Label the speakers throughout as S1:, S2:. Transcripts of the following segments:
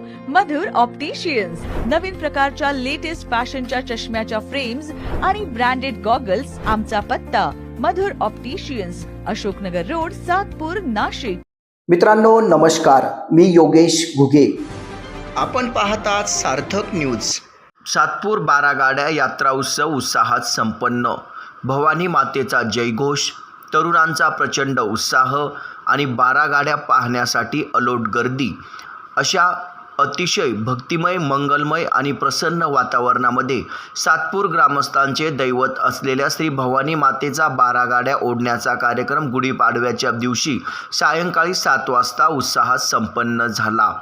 S1: मधुर opticians नवीन प्रकारच्या latest फॅशनच्या चष्म्याच्या फ्रेम्स आणि ब्रँडेड गॉगल्स आमचा पत्ता. Madhur opticians Ashoknagar road Satpur Nashik.
S2: मित्रांनो नमस्कार. मी योगेश घुगे.
S3: आपण पाहतात सार्थक न्यूज सातपूर बारा गाड्या यात्रा उत्सव उत्साहात संपन्न. भवानी मातेचा जयघोष तरुणांचा प्रचंड उत्साह आणि बारा गाड्या पाहण्यासाठी अलोट गर्दी. अशा अतिशय भक्तिमय मंगलमय आणि प्रसन्न वातावरणामध्ये सातपूर ग्रामस्थांचे दैवत असलेल्या श्री भवानी मातेचा बारा गाड्या ओढण्याचा कार्यक्रम गुढीपाडव्याच्या दिवशी सायंकाळी सात वाजता उत्साहात संपन्न झाला.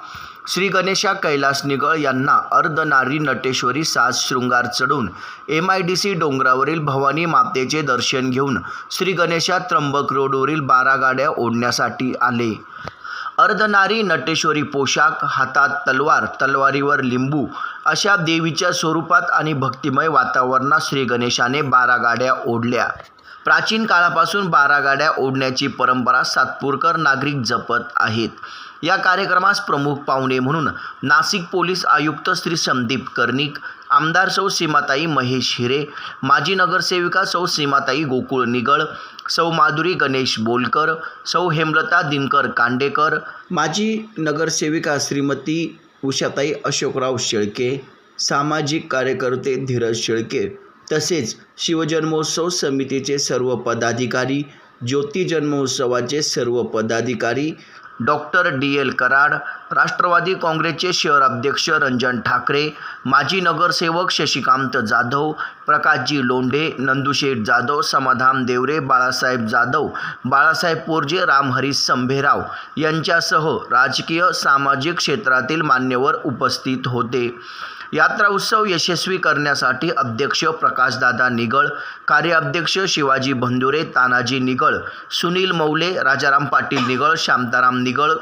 S3: श्री गणेशा कैलास निगळ यांना अर्धनारी नटेश्वरी साज शृंगार चढून एम आय डी सी डोंगरावरील भवानी मातेचे दर्शन घेऊन श्री गणेशा त्र्यंबक रोडवरील बारा गाड्या ओढण्यासाठी आले. अर्धनारी नटेश्वरी पोशाख हातात तलवार तलवारीवर लिंबू अशा देवीच्या स्वरूपात आणि भक्तिमय वातावरणात श्री गणेशाने बारा गाड्या ओढल्या. प्राचीन काळापासून बारा गाड्या ओढण्याची परंपरा सातपूरकर नागरिक जपत आहेत. या कार्यक्रमास प्रमुख पाहुणे म्हणून नाशिक पोलीस आयुक्त श्री संदीप कर्णिक आमदार सौ सीमाताई महेश हिरे माजी नगरसेविका सौ सीमाताई गोकुळ निगळ सौ माधुरी गणेश बोलकर सौ हेमलता दिनकर कांडेकर माजी नगरसेविका श्रीमती उषाताई अशोकराव शेळके सामाजिक कार्यकर्ते धीरज शेळके तसेच शिवजन्मोत्सव समितीचे सर्व पदाधिकारी ज्योती जन्मोत्सवाचे सर्व पदाधिकारी doctor D L Karad Rashtrawadi काँग्रेसचे शहर अध्यक्ष रंजन ठाकरे माजी नगरसेवक शशिकांत जाधव प्रकाशजी लोंढे नंदुशेठ जाधव समाधान देवरे बाळासाहेब जाधव बाळासाहेब पोरजे रामहरी संभेराव यांच्यासह राजकीय सामाजिक क्षेत्रातील मान्यवर उपस्थित होते. यात्रा उत्सव यशस्वी करण्यासाठी अध्यक्ष प्रकाशदादा निगळ कार्याध्यक्ष शिवाजी बंधुरे तानाजी निगळ सुनील मौले राजाराम पाटील निगळ शांताराम निगळ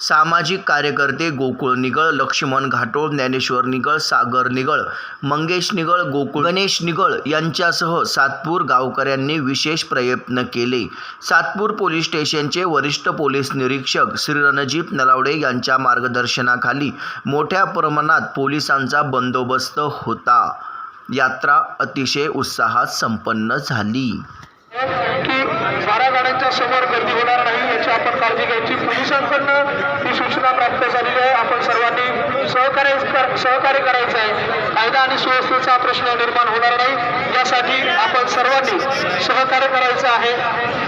S3: सामाजिक कार्यकर्ते गोकुळ निगळ लक्ष्मण घाटोळ ज्ञानेश्वर निगळ सागर निगळ मंगेश निगळ गोकुळ गणेश निगळ यांच्यासह सातपूर गावकऱ्यांनी विशेष प्रयत्न केले. सातपूर पोलीस स्टेशनचे वरिष्ठ पोलीस निरीक्षक श्री रणजीत नलावडे यांच्या मार्गदर्शनाखाली मोठ्या प्रमाणात पोलिसांचा बंदोबस्त होता. यात्रा अतिशय उत्साहात संपन्न झाली.
S4: की गाड्यांच्या समोर गर्दी होणार नाही याची आपण काळजी घ्यायची. पोलिसांकडनं ही सूचना प्राप्त झालेली आहे. आपण सर्वांनी सहकार्य कर- सहकार्य करायचं आहे. कायदा आणि सुव्यवस्थेचा प्रश्न निर्माण होणार नाही. यासाठी आपण सर्वांनी सहकार्य करायचं आहे.